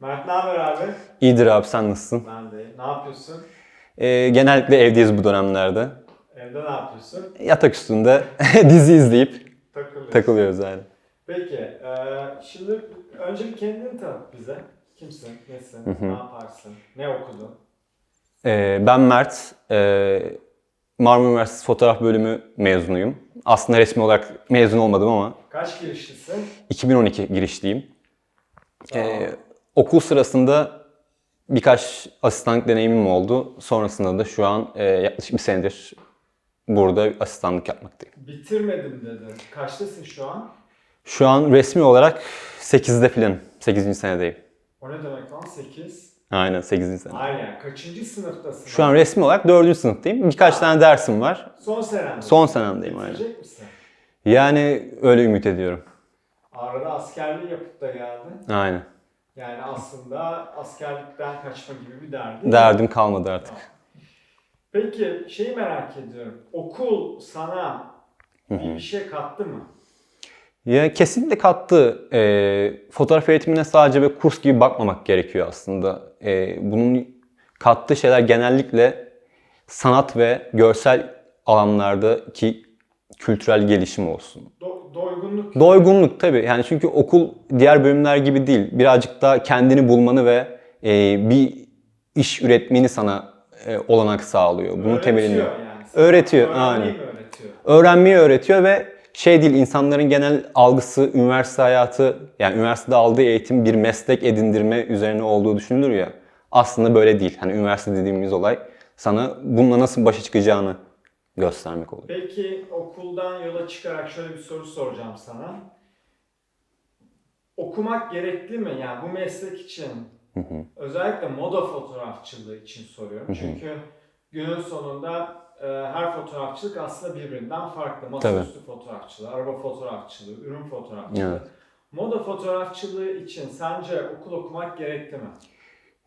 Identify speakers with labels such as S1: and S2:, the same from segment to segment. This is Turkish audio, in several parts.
S1: Mert ne haber abi?
S2: İyidir abi sen nasılsın?
S1: Ben de. Ne yapıyorsun?
S2: Ee, genellikle evdeyiz bu dönemlerde.
S1: Evde ne yapıyorsun?
S2: Yatak üstünde dizi izleyip
S1: Takılıyorsun.
S2: takılıyoruz yani.
S1: Peki. eee, şimdi önce bir kendini tanıt bize. Kimsin? Nesin? Ne yaparsın? Ne okudun?
S2: Ee, ben Mert. Ee, Marmara Üniversitesi Fotoğraf Bölümü mezunuyum. Aslında resmi olarak mezun olmadım ama
S1: Kaç girişlisin?
S2: 2012 girişliyim. Ee, okul sırasında birkaç asistanlık deneyimim oldu. Sonrasında da şu an e, yaklaşık bir senedir burada asistanlık yapmaktayım.
S1: Bitirmedim dedin. Kaçtasın şu an?
S2: Şu an resmi olarak 8'de filan. 8. senedeyim.
S1: O ne demek lan? 8.
S2: Aynen 8. sene.
S1: Yani kaçıncı sınıftasın?
S2: Şu an resmi olarak 4. sınıftayım. Birkaç tane dersim var.
S1: Son senen.
S2: Son senemdeyim aynen.
S1: Bitirecek misin?
S2: Yani öyle ümit ediyorum.
S1: Arada askerliği yapıp da geldin.
S2: Aynen.
S1: Yani aslında askerlikten kaçma gibi bir derdin.
S2: Derdim kalmadı artık.
S1: Peki şeyi merak ediyorum. Okul sana bir, bir şey kattı mı?
S2: Ya kesinlikle kattı. Ee, fotoğraf eğitimine sadece bir kurs gibi bakmamak gerekiyor aslında. Ee, bunun kattığı şeyler genellikle sanat ve görsel alanlardaki kültürel gelişim olsun.
S1: Do- doygunluk.
S2: Doygunluk tabii. Yani çünkü okul diğer bölümler gibi değil. Birazcık daha kendini bulmanı ve e, bir iş üretmeni sana e, olanak sağlıyor. Bunun
S1: öğretiyor
S2: temelini.
S1: Yani.
S2: Öğretiyor,
S1: Öğrenmeyi
S2: aynen.
S1: öğretiyor?
S2: Öğrenmeyi öğretiyor ve şey değil insanların genel algısı üniversite hayatı yani üniversitede aldığı eğitim bir meslek edindirme üzerine olduğu düşünülür ya. Aslında böyle değil. Hani üniversite dediğimiz olay sana bununla nasıl başa çıkacağını göstermek oluyor.
S1: Peki okuldan yola çıkarak şöyle bir soru soracağım sana. Okumak gerekli mi? Yani bu meslek için özellikle moda fotoğrafçılığı için soruyorum. Çünkü günün sonunda e, her fotoğrafçılık aslında birbirinden farklı. Masaüstü fotoğrafçılığı, araba fotoğrafçılığı, ürün fotoğrafçılığı.
S2: Evet.
S1: Moda fotoğrafçılığı için sence okul okumak gerekli mi?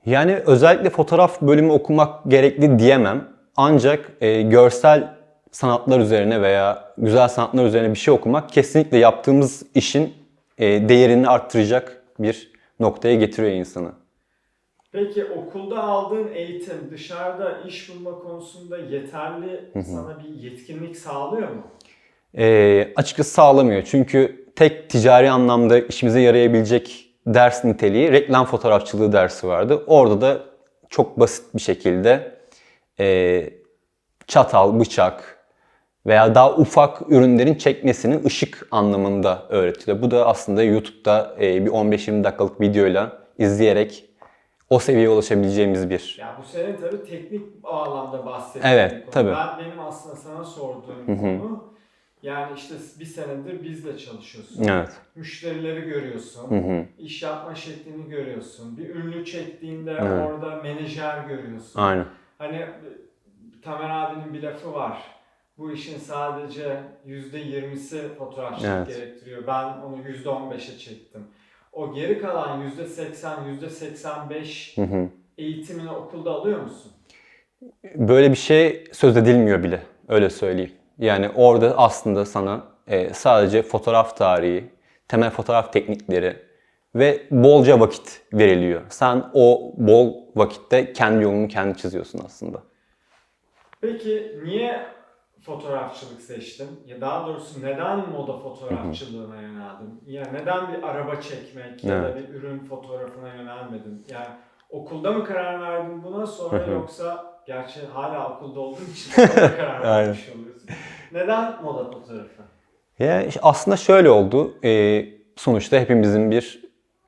S2: Yani özellikle fotoğraf bölümü okumak gerekli diyemem. Ancak e, görsel sanatlar üzerine veya güzel sanatlar üzerine bir şey okumak kesinlikle yaptığımız işin e, değerini arttıracak bir noktaya getiriyor insanı.
S1: Peki okulda aldığın eğitim dışarıda iş bulma konusunda yeterli sana bir yetkinlik sağlıyor mu?
S2: E, açıkçası sağlamıyor. Çünkü tek ticari anlamda işimize yarayabilecek ders niteliği reklam fotoğrafçılığı dersi vardı. Orada da çok basit bir şekilde e, çatal, bıçak veya daha ufak ürünlerin çekmesinin ışık anlamında öğretiliyor. Bu da aslında YouTube'da e, bir 15-20 dakikalık videoyla izleyerek o seviyeye ulaşabileceğimiz bir
S1: Ya bu senin tabii teknik bağlamda bahsettiğin
S2: Evet,
S1: konu.
S2: tabii.
S1: Ben benim aslında sana sorduğum konu yani işte bir senedir bizle çalışıyorsun.
S2: Evet.
S1: Müşterileri görüyorsun.
S2: Hı hı.
S1: iş yapma şeklini görüyorsun. Bir ünlü çektiğinde
S2: Evet.
S1: orada menajer görüyorsun.
S2: Aynen.
S1: Hani Tamer abinin bir lafı var. Bu işin sadece yüzde yirmisi fotoğrafçılık
S2: Evet.
S1: gerektiriyor. Ben onu yüzde on beşe çektim. O geri kalan yüzde seksen, yüzde seksen beş eğitimini okulda alıyor musun?
S2: Böyle bir şey söz edilmiyor bile. Öyle söyleyeyim. Yani orada aslında sana e, sadece fotoğraf tarihi, temel fotoğraf teknikleri ve bolca vakit veriliyor. Sen o bol vakitte kendi yolunu kendi çiziyorsun aslında.
S1: Peki niye fotoğrafçılık seçtin? Ya daha doğrusu neden moda fotoğrafçılığına yöneldin? Ya neden bir araba çekmek ya da
S2: Evet.
S1: bir ürün fotoğrafına yönelmedin? Yani okulda mı karar verdin buna sonra yoksa gerçi hala okulda olduğun için karar vermiş oluyorsun. Neden moda fotoğrafı?
S2: Ya aslında şöyle oldu. Ee, sonuçta hepimizin bir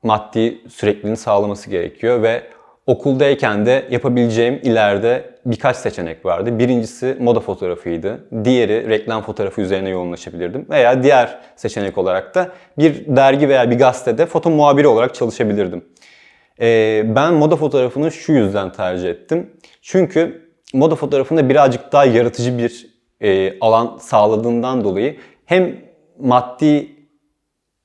S2: maddi sürekliliğini sağlaması gerekiyor ve okuldayken de yapabileceğim ileride birkaç seçenek vardı. Birincisi moda fotoğrafıydı. Diğeri reklam fotoğrafı üzerine yoğunlaşabilirdim. Veya diğer seçenek olarak da bir dergi veya bir gazetede foto muhabiri olarak çalışabilirdim. Ee, ben moda fotoğrafını şu yüzden tercih ettim. Çünkü moda fotoğrafında birazcık daha yaratıcı bir e, alan sağladığından dolayı hem maddi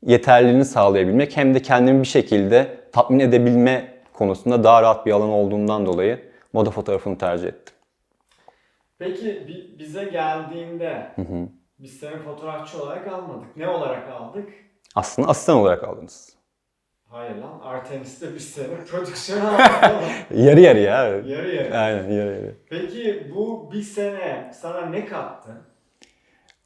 S2: yeterliliğini sağlayabilmek hem de kendimi bir şekilde tatmin edebilme konusunda daha rahat bir alan olduğundan dolayı moda fotoğrafını tercih ettim.
S1: Peki bi- bize geldiğinde biz seni fotoğrafçı olarak almadık. Ne olarak aldık?
S2: Aslında asistan olarak aldınız.
S1: Hayır lan Artemis'te bir sene prodüksiyon aldım.
S2: Yarı yarı ya.
S1: yarı yarı.
S2: Aynen yarı yarı.
S1: Peki bu bir sene sana ne kattı?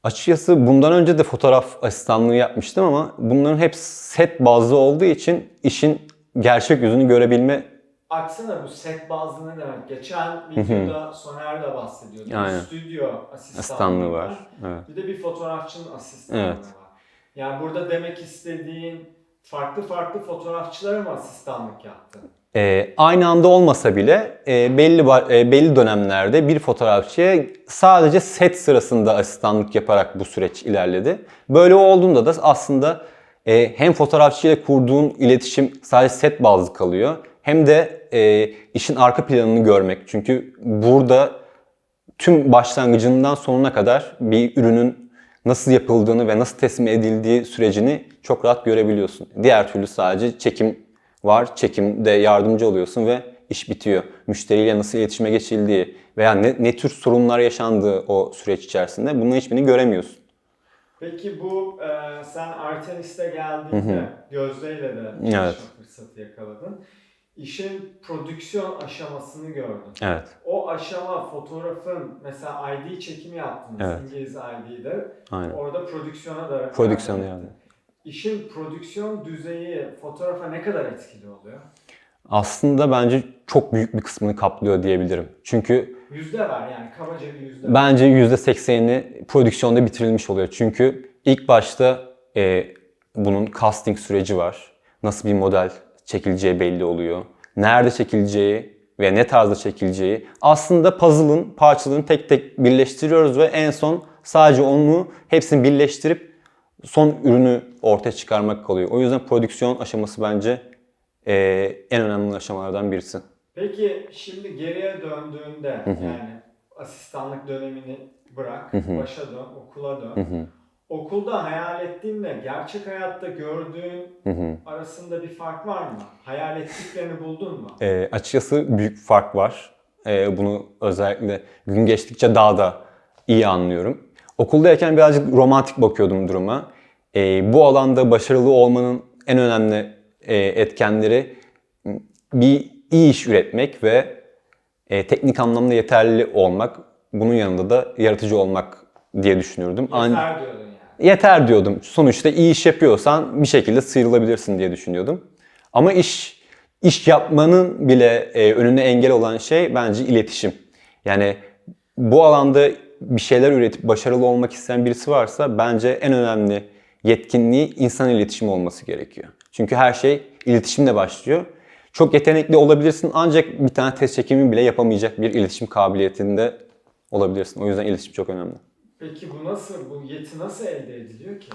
S2: Açıkçası bundan önce de fotoğraf asistanlığı yapmıştım ama bunların hep set bazlı olduğu için işin gerçek yüzünü görebilme
S1: Aksana bu set bazlı ne demek? Geçen videoda Soner de bahsediyordu.
S2: Aynen.
S1: Stüdyo asistanlığı,
S2: asistanlığı var. Evet.
S1: Bir de bir fotoğrafçının asistanlığı
S2: Evet.
S1: var. Yani burada demek istediğin farklı farklı fotoğrafçılara mı asistanlık yaptın?
S2: Ee, aynı anda olmasa bile e, belli e, belli dönemlerde bir fotoğrafçıya sadece set sırasında asistanlık yaparak bu süreç ilerledi. Böyle olduğunda da aslında e, hem fotoğrafçıyla kurduğun iletişim sadece set bazlı kalıyor hem de e, işin arka planını görmek. Çünkü burada tüm başlangıcından sonuna kadar bir ürünün nasıl yapıldığını ve nasıl teslim edildiği sürecini çok rahat görebiliyorsun. Diğer türlü sadece çekim var, çekimde yardımcı oluyorsun ve iş bitiyor. Müşteriyle nasıl iletişime geçildiği veya ne, ne tür sorunlar yaşandığı o süreç içerisinde bunların hiçbirini göremiyorsun.
S1: Peki bu e, sen Artemis'te geldiğinde Gözde ile de çalışma
S2: Evet.
S1: fırsatı yakaladın. İşin prodüksiyon aşamasını gördün.
S2: Evet.
S1: O aşama fotoğrafın mesela ID çekimi yaptınız
S2: Evet.
S1: İngiliz ID'de.
S2: Aynen.
S1: Orada prodüksiyona da
S2: Prodüksiyona
S1: etti. İşin prodüksiyon düzeyi fotoğrafa ne kadar etkili oluyor?
S2: Aslında bence çok büyük bir kısmını kaplıyor diyebilirim. Çünkü
S1: Yüzde var yani kabaca bir yüzde.
S2: Bence %80'ini prodüksiyonda bitirilmiş oluyor. Çünkü ilk başta e, bunun casting süreci var. Nasıl bir model çekileceği belli oluyor. Nerede çekileceği ve ne tarzda çekileceği. Aslında puzzle'ın parçalarını tek tek birleştiriyoruz ve en son sadece onu hepsini birleştirip son ürünü ortaya çıkarmak kalıyor. O yüzden prodüksiyon aşaması bence e, en önemli aşamalardan birisi.
S1: Peki şimdi geriye döndüğünde yani asistanlık dönemini bırak, başa dön, okula dön. Okulda hayal ettiğinle gerçek hayatta gördüğün arasında bir fark var mı? Hayal ettiklerini buldun mu?
S2: E, açıkçası büyük fark var. E, bunu özellikle gün geçtikçe daha da iyi anlıyorum. Okuldayken birazcık romantik bakıyordum duruma. E, bu alanda başarılı olmanın en önemli e, etkenleri bir iyi iş üretmek ve e, teknik anlamda yeterli olmak. Bunun yanında da yaratıcı olmak diye düşünürdüm. An-
S1: Yeter diyordun yani.
S2: yeter diyordum. Sonuçta iyi iş yapıyorsan bir şekilde sıyrılabilirsin diye düşünüyordum. Ama iş iş yapmanın bile e, önüne engel olan şey bence iletişim. Yani bu alanda bir şeyler üretip başarılı olmak isteyen birisi varsa bence en önemli yetkinliği insan iletişimi olması gerekiyor. Çünkü her şey iletişimle başlıyor. Çok yetenekli olabilirsin ancak bir tane test çekimi bile yapamayacak bir iletişim kabiliyetinde olabilirsin. O yüzden iletişim çok önemli.
S1: Peki bu nasıl, bu yeti nasıl elde ediliyor ki?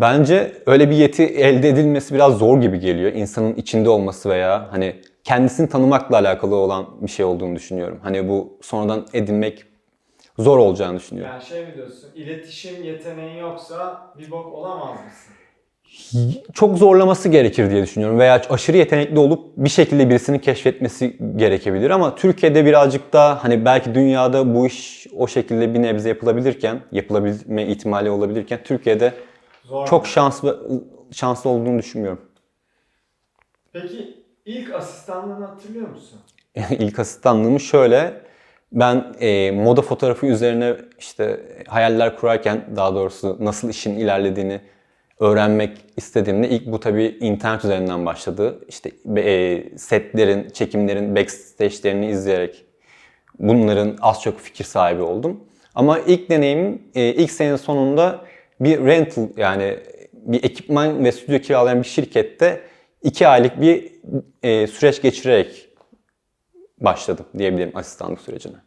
S2: Bence öyle bir yeti elde edilmesi biraz zor gibi geliyor. İnsanın içinde olması veya hani kendisini tanımakla alakalı olan bir şey olduğunu düşünüyorum. Hani bu sonradan edinmek zor olacağını düşünüyorum.
S1: Yani şey mi diyorsun, iletişim yeteneğin yoksa bir bok olamaz mısın?
S2: Çok zorlaması gerekir diye düşünüyorum veya aşırı yetenekli olup bir şekilde birisini keşfetmesi gerekebilir ama Türkiye'de birazcık daha hani belki dünyada bu iş o şekilde bir nebze yapılabilirken, yapılabilme ihtimali olabilirken Türkiye'de
S1: Zor
S2: çok şanslı şanslı olduğunu düşünmüyorum.
S1: Peki ilk asistanlığını hatırlıyor musun?
S2: İlk asistanlığım şöyle. Ben e, moda fotoğrafı üzerine işte hayaller kurarken daha doğrusu nasıl işin ilerlediğini öğrenmek istediğimde ilk bu tabii internet üzerinden başladı. İşte e, setlerin, çekimlerin backstage'lerini izleyerek bunların az çok fikir sahibi oldum. Ama ilk deneyimim e, ilk senenin sonunda bir rental yani bir ekipman ve stüdyo kiralayan bir şirkette iki aylık bir e, süreç geçirerek başladım diyebilirim asistanlık sürecine.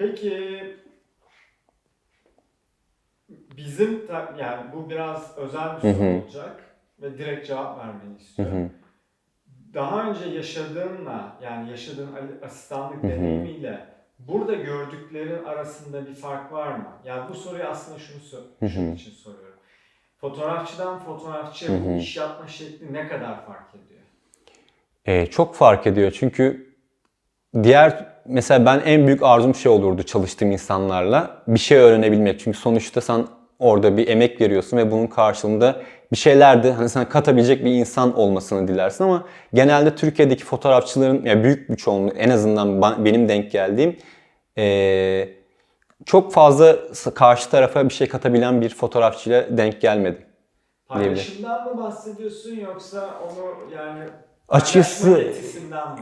S1: Peki bizim ta- yani bu biraz özel bir soru olacak ve direkt cevap vermeni istiyorum. Daha önce yaşadığınla yani yaşadığın asistanlık deneyimiyle burada gördüklerin arasında bir fark var mı? Yani bu soruyu aslında şunu sor- şunun için soruyorum. Fotoğrafçıdan fotoğrafçıya bu iş yapma şekli ne kadar fark ediyor?
S2: E, çok fark ediyor çünkü diğer mesela ben en büyük arzum şey olurdu çalıştığım insanlarla bir şey öğrenebilmek. Çünkü sonuçta sen orada bir emek veriyorsun ve bunun karşılığında bir şeyler de hani sana katabilecek bir insan olmasını dilersin ama genelde Türkiye'deki fotoğrafçıların ya büyük bir çoğunluğu en azından benim denk geldiğim ee, çok fazla karşı tarafa bir şey katabilen bir fotoğrafçıyla denk gelmedim.
S1: Paylaşımdan mı bahsediyorsun yoksa onu yani
S2: Açıkçası-?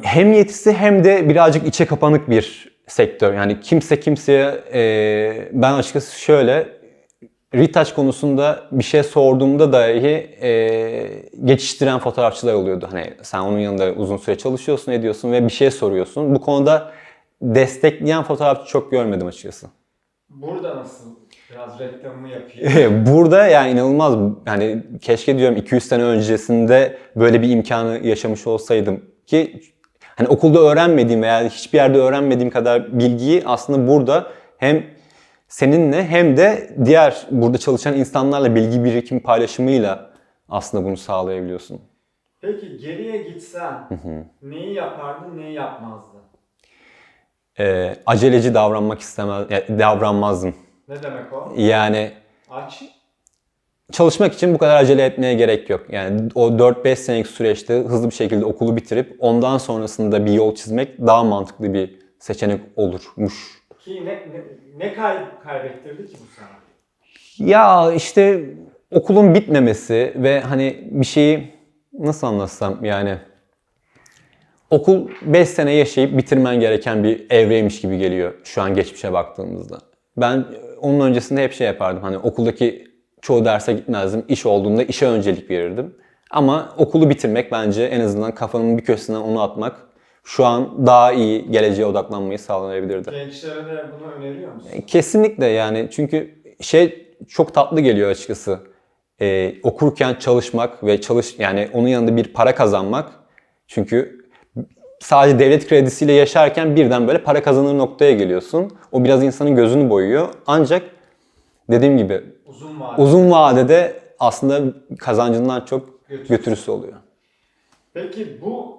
S2: Hem yetisi hem de birazcık içe kapanık bir sektör. Yani kimse kimseye e, ben açıkçası şöyle retouch konusunda bir şey sorduğumda dahi e, geçiştiren fotoğrafçılar oluyordu. Hani sen onun yanında uzun süre çalışıyorsun, ediyorsun ve bir şey soruyorsun. Bu konuda destekleyen fotoğrafçı çok görmedim açıkçası.
S1: Burada nasıl? Biraz reklamımı yapayım.
S2: Burada yani inanılmaz yani keşke diyorum 200 sene öncesinde böyle bir imkanı yaşamış olsaydım ki hani okulda öğrenmediğim veya hiçbir yerde öğrenmediğim kadar bilgiyi aslında burada hem seninle hem de diğer burada çalışan insanlarla bilgi birikim paylaşımıyla aslında bunu sağlayabiliyorsun.
S1: Peki geriye gitsen neyi yapardın, neyi yapmazdın?
S2: Ee, aceleci davranmak istemez, davranmazdım.
S1: Ne demek o?
S2: Yani
S1: Aç.
S2: çalışmak için bu kadar acele etmeye gerek yok. Yani o 4-5 senelik süreçte hızlı bir şekilde okulu bitirip ondan sonrasında bir yol çizmek daha mantıklı bir seçenek olurmuş.
S1: Ki ne, ne, ne kay, kaybettirdi ki bu sana?
S2: Ya işte okulun bitmemesi ve hani bir şeyi nasıl anlatsam yani okul 5 sene yaşayıp bitirmen gereken bir evreymiş gibi geliyor şu an geçmişe baktığımızda. Ben onun öncesinde hep şey yapardım hani okuldaki çoğu derse gitmezdim. İş olduğunda işe öncelik verirdim. Ama okulu bitirmek bence en azından kafanın bir köşesinden onu atmak şu an daha iyi geleceğe odaklanmayı sağlayabilirdi.
S1: Gençlere de bunu öneriyor musun?
S2: Kesinlikle yani çünkü şey çok tatlı geliyor açıkçası. Ee, okurken çalışmak ve çalış yani onun yanında bir para kazanmak. Çünkü sadece devlet kredisiyle yaşarken birden böyle para kazanır noktaya geliyorsun. O biraz insanın gözünü boyuyor. Ancak dediğim gibi
S1: Uzun vadede.
S2: uzun vadede aslında kazancından çok
S1: Götürüsü.
S2: götürüsü oluyor.
S1: Peki bu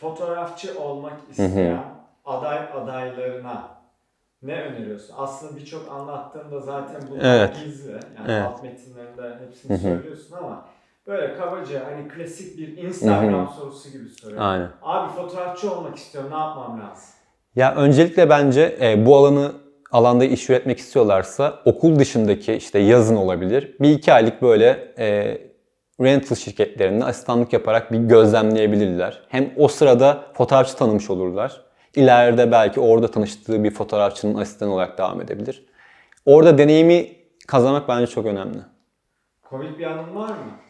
S1: fotoğrafçı olmak isteyen aday adaylarına ne öneriyorsun? Aslında birçok anlattığında zaten bunlar
S2: Evet.
S1: gizli. Yani
S2: Evet.
S1: alt metinlerinde hepsini söylüyorsun ama böyle kabaca hani klasik bir Instagram sorusu gibi soruyorum.
S2: Aynen.
S1: Abi fotoğrafçı olmak istiyorum ne yapmam lazım?
S2: Ya öncelikle bence e, bu alanı alanda iş üretmek istiyorlarsa okul dışındaki işte yazın olabilir. Bir iki aylık böyle e, rental şirketlerinde asistanlık yaparak bir gözlemleyebilirler. Hem o sırada fotoğrafçı tanımış olurlar. İleride belki orada tanıştığı bir fotoğrafçının asistanı olarak devam edebilir. Orada deneyimi kazanmak bence çok önemli.
S1: Komik bir anın var mı?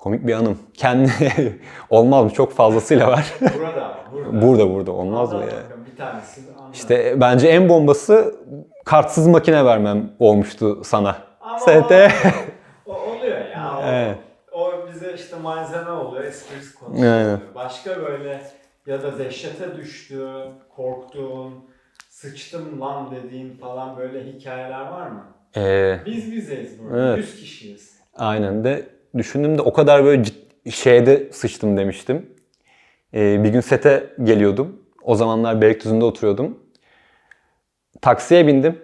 S2: Komik bir anım. Kendi olmaz mı? Çok fazlasıyla var.
S1: Burada burada.
S2: burada burada olmaz mı ya?
S1: Bir.
S2: İşte bence en bombası kartsız makine vermem olmuştu sana.
S1: Ama
S2: ST.
S1: O, oluyor ya. O,
S2: Evet.
S1: o bize işte malzeme oluyor, esprisi konusu
S2: Aynen.
S1: Başka böyle ya da dehşete düştüğün, korktuğun, sıçtım lan dediğin falan böyle hikayeler var mı?
S2: Ee,
S1: Biz bizeyiz burada.
S2: Evet.
S1: 100 kişiyiz.
S2: aynen de düşündüğümde o kadar böyle cid- şeyde sıçtım demiştim. Ee, bir gün sete geliyordum. O zamanlar Beylikdüzü'nde oturuyordum. Taksiye bindim.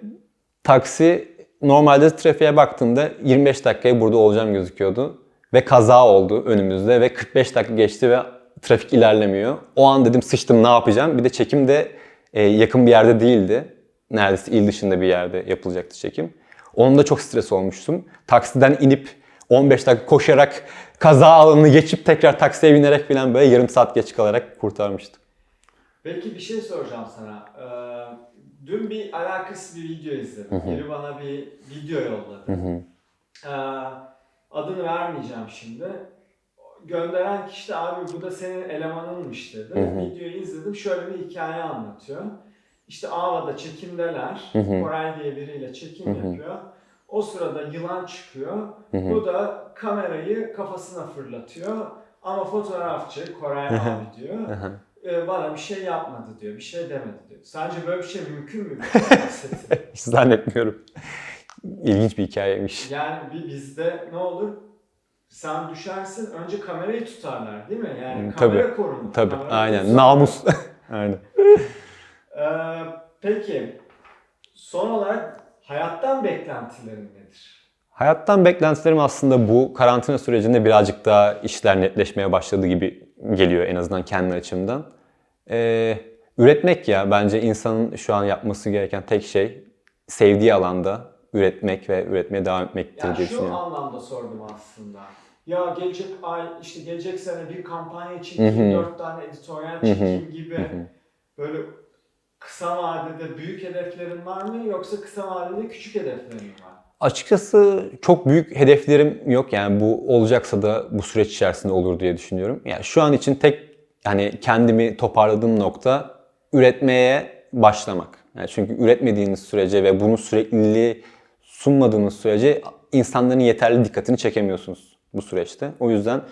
S2: Taksi normalde trafiğe baktığımda 25 dakikaya burada olacağım gözüküyordu. Ve kaza oldu önümüzde ve 45 dakika geçti ve trafik ilerlemiyor. O an dedim sıçtım ne yapacağım. Bir de çekim de e, yakın bir yerde değildi. Neredeyse il dışında bir yerde yapılacaktı çekim. Onun da çok stres olmuştum. Taksiden inip 15 dakika koşarak kaza alanını geçip tekrar taksiye binerek falan böyle yarım saat geç kalarak kurtarmıştım.
S1: Peki bir şey soracağım sana. Ee, dün bir alakasız bir video izledim. Biri bana bir video yolladı. Ee, adını vermeyeceğim şimdi. Gönderen kişi de abi bu da senin elemanınmış dedi. Videoyu izledim. Şöyle bir hikaye anlatıyor. İşte Ava'da çekimdeler. Koray diye biriyle çekim yapıyor. O sırada yılan çıkıyor. Bu da kamerayı kafasına fırlatıyor. Ama fotoğrafçı Koray abi diyor. "E, bana bir şey yapmadı diyor. Bir şey demedi diyor. Sence böyle bir şey mümkün mü?
S2: Hiç zannetmiyorum. İlginç bir hikayeymiş.
S1: Yani bizde ne olur? Sen düşersin önce kamerayı tutarlar değil mi? Yani
S2: Hmm,
S1: kamera
S2: tabii,
S1: korunur.
S2: Tabii
S1: kamera
S2: aynen.
S1: tutsun.
S2: Namus. aynen.
S1: Ee, peki son olarak hayattan beklentilerin nedir?
S2: Hayattan beklentilerim aslında bu karantina sürecinde birazcık daha işler netleşmeye başladı gibi geliyor en azından kendi açımdan. Ee, üretmek ya bence insanın şu an yapması gereken tek şey sevdiği alanda üretmek ve üretmeye devam etmektir
S1: Yani
S2: diye
S1: şu
S2: düşünüyorum.
S1: anlamda sordum aslında. Ya gelecek ay, işte gelecek sene bir kampanya çekeyim, dört tane editoryal çekeyim gibi böyle kısa vadede büyük hedeflerin var mı yoksa kısa vadede küçük hedeflerin var?
S2: Açıkçası çok büyük hedeflerim yok. Yani bu olacaksa da bu süreç içerisinde olur diye düşünüyorum. Yani şu an için tek yani kendimi toparladığım nokta üretmeye başlamak. Yani çünkü üretmediğiniz sürece ve bunu sürekliliği sunmadığınız sürece insanların yeterli dikkatini çekemiyorsunuz bu süreçte. O yüzden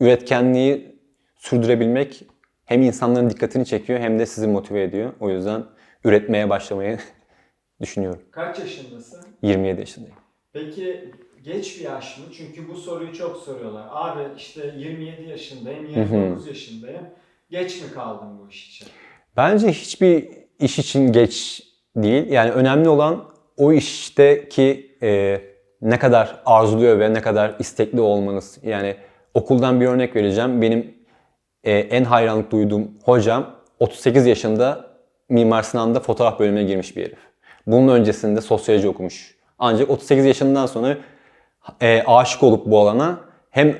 S2: üretkenliği sürdürebilmek hem insanların dikkatini çekiyor hem de sizi motive ediyor. O yüzden üretmeye başlamayı düşünüyorum.
S1: Kaç yaşındasın?
S2: 27 yaşındayım.
S1: Peki geç bir yaş mı? Çünkü bu soruyu çok soruyorlar. Abi işte 27 yaşındayım, 29 yaşındayım. Geç mi kaldım bu iş için?
S2: Bence hiçbir iş için geç değil. Yani önemli olan o işteki e, ne kadar arzuluyor ve ne kadar istekli olmanız. Yani okuldan bir örnek vereceğim. Benim e, en hayranlık duyduğum hocam 38 yaşında Mimar Sinan'da fotoğraf bölümüne girmiş bir herif. Bunun öncesinde sosyoloji okumuş. Ancak 38 yaşından sonra e, aşık olup bu alana hem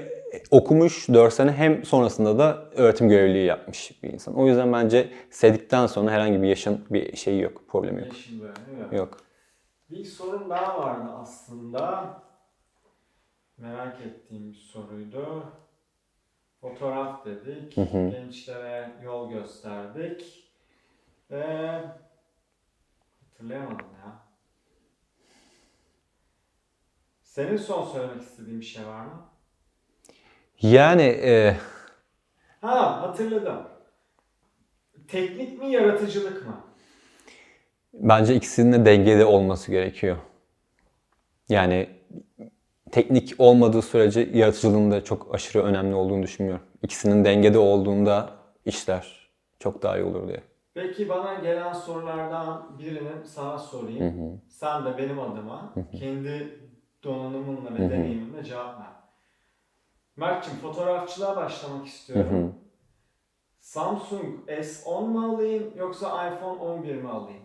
S2: okumuş 4 sene hem sonrasında da öğretim görevliliği yapmış bir insan. O yüzden bence sevdikten sonra herhangi bir yaşın bir şeyi yok, problemi yok.
S1: Yaşın böyle yok.
S2: Yok.
S1: Bir sorun daha vardı aslında. Merak ettiğim bir soruydu. Fotoğraf dedik. Gençlere yol gösterdik. Ve hatırlayamadım ya. Senin son söylemek istediğin bir şey var mı?
S2: Yani e,
S1: Ha hatırladım. Teknik mi yaratıcılık mı?
S2: bence ikisinin de dengede olması gerekiyor. Yani teknik olmadığı sürece yaratıcılığın da çok aşırı önemli olduğunu düşünmüyorum. İkisinin dengede olduğunda işler çok daha iyi olur diye.
S1: Peki bana gelen sorulardan birini sana sorayım. Sen de benim adıma kendi donanımınla ve deneyiminle cevap ver. Mert'cim fotoğrafçılığa başlamak istiyorum. Samsung S10 mu alayım yoksa iPhone 11 mi alayım?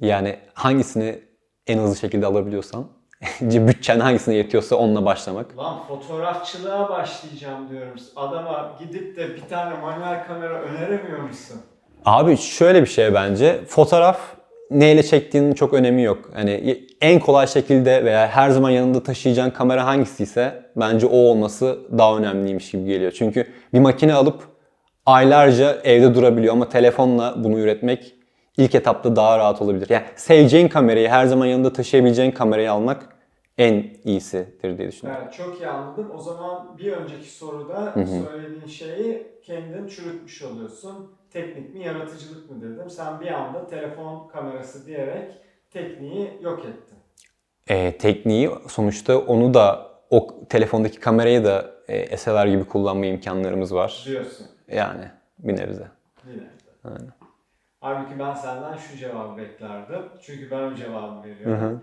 S2: Yani hangisini en hızlı şekilde alabiliyorsan, bütçen hangisine yetiyorsa onunla başlamak.
S1: Lan fotoğrafçılığa başlayacağım diyorum. Adama gidip de bir tane manuel kamera öneremiyor musun?
S2: Abi şöyle bir şey bence. Fotoğraf neyle çektiğinin çok önemi yok. Hani en kolay şekilde veya her zaman yanında taşıyacağın kamera hangisiyse bence o olması daha önemliymiş gibi geliyor. Çünkü bir makine alıp aylarca evde durabiliyor ama telefonla bunu üretmek ilk etapta daha rahat olabilir. Yani seveceğin kamerayı, her zaman yanında taşıyabileceğin kamerayı almak en iyisidir diye düşünüyorum.
S1: Evet çok iyi anladım. O zaman bir önceki soruda söylediğin şeyi kendin çürütmüş oluyorsun. Teknik mi yaratıcılık mı dedim. Sen bir anda telefon kamerası diyerek tekniği yok ettin.
S2: e, tekniği sonuçta onu da o telefondaki kamerayı da e, SLR gibi kullanma imkanlarımız var.
S1: Diyorsun.
S2: Yani bir nebze.
S1: Yine. Halbuki ben senden şu cevabı beklerdim. Çünkü ben o cevabı veriyorum.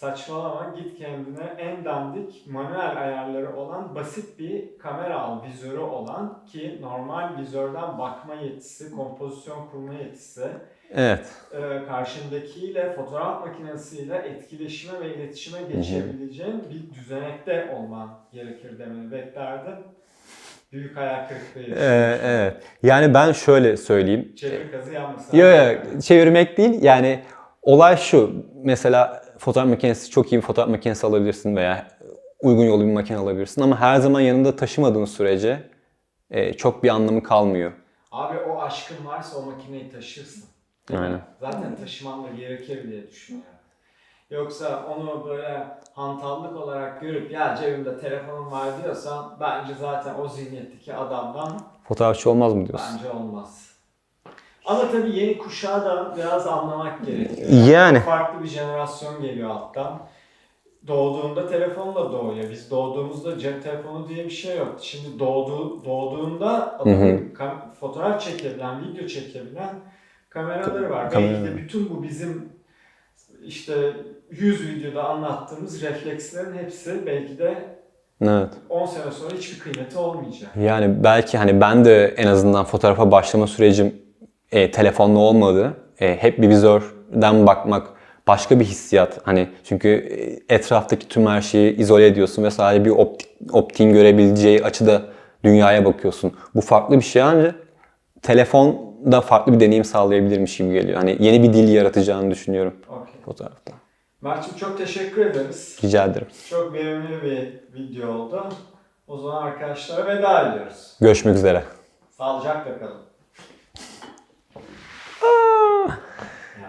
S1: Saçmalama git kendine en dandik manuel ayarları olan basit bir kamera al, vizörü olan ki normal vizörden bakma yetisi, kompozisyon kurma yetisi,
S2: Evet.
S1: e, karşındakiyle fotoğraf makinesiyle etkileşime ve iletişime geçebileceğin bir düzenekte olman gerekir demeni beklerdim. Büyük hayal kırıklığı.
S2: Ee, evet. Yani ben şöyle söyleyeyim.
S1: Çevir kazı yanmışsın.
S2: Yok yok çevirmek değil. Yani olay şu. Mesela fotoğraf makinesi çok iyi bir fotoğraf makinesi alabilirsin veya uygun yolu bir makine alabilirsin ama her zaman yanında taşımadığın sürece e, çok bir anlamı kalmıyor.
S1: Abi o aşkın varsa o makineyi taşırsın.
S2: Aynen.
S1: Zaten taşıman da gerekir diye düşünüyorum. Yoksa onu böyle hantallık olarak görüp ya cebimde telefonum var diyorsan bence zaten o zihniyetteki adamdan
S2: Fotoğrafçı olmaz mı diyorsun?
S1: bence olmaz. Ama tabii yeni kuşağı da biraz anlamak gerekiyor.
S2: Yani.
S1: Farklı bir jenerasyon geliyor alttan. Doğduğunda telefonla doğuyor. Biz doğduğumuzda cep telefonu diye bir şey yok. Şimdi doğduğu, doğduğunda kam- fotoğraf çekebilen, video çekebilen kameraları var.
S2: Kameraları.
S1: Belki de bütün bu bizim işte 100 videoda anlattığımız reflekslerin hepsi belki de
S2: Evet.
S1: 10 sene sonra hiçbir kıymeti olmayacak.
S2: Yani belki hani ben de en azından fotoğrafa başlama sürecim e, telefonla olmadı. E, hep bir vizörden bakmak başka bir hissiyat. Hani çünkü e, etraftaki tüm her şeyi izole ediyorsun ve sadece bir optik, optiğin görebileceği açıda dünyaya bakıyorsun. Bu farklı bir şey ancak telefonda farklı bir deneyim sağlayabilirmiş gibi geliyor. Hani yeni bir dil yaratacağını düşünüyorum
S1: Okey.
S2: fotoğrafta.
S1: Mert'ciğim çok teşekkür ederiz.
S2: Rica ederim.
S1: Çok verimli bir video oldu. O zaman arkadaşlara veda ediyoruz.
S2: Görüşmek üzere.
S1: Sağlıcakla kalın.